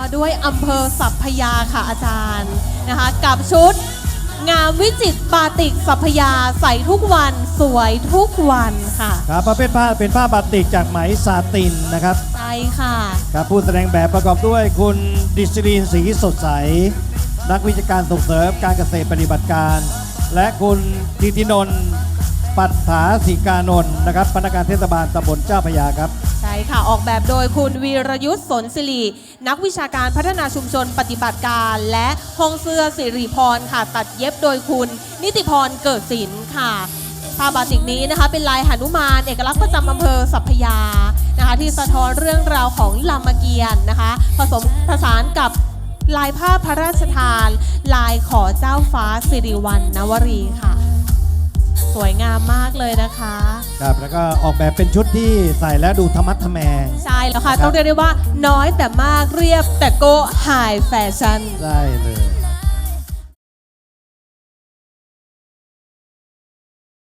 อำเภอสัพพยาค่ะอาจารย์นะคะกับชุด งามวิจิตรบาติกสัพพยาใส่ทุกวันสวยทุกวันค่ะครับประเภทผ้าเป็นผ้าบาติกจากไหมซาตินนะครับใช่ค่ะครับผู้แสดงแบบประกอบด้วยคุณดิสรีนสีสดใส นักวิชาการส่งเสริมการเกษตรปฏิบัติการ และคุณทิตินนท์ ปัตถาสีกานนท์นะครับพนักงานเทศบาลตำบลเจ้าพระยาครับ ใช่ค่ะ ออกแบบโดยคุณวีรยุทธ์สนศิรินักวิชาการพัฒนาชุมชนปฏิบัติการ และห้องเสื้อสิริพรค่ะ ตัดเย็บโดยคุณ นิติพรเกิดศิลป์ค่ะผ้าบาติกนี้นะคะ เป็นลายหนุมาน เอกลักษณ์ประจำอำเภอสัพพยานะคะ ที่สะท้อนเรื่องราวของรามเกียรตินะคะ ผสมผสานกับลายผ้าพระราชทาน ลายขอเจ้าฟ้าสิริวัณณวรีค่ะ สวยงามมากเลยนะคะ ครับแล้วก็ออกแบบเป็นชุดที่ใส่แล้วดูธรรมัดทแมง ใช่แล้วค่ะ ครับ ต้องเรียกได้ว่าน้อยแต่มากเรียบแต่โก็ไฮแฟชั่น ได้เลย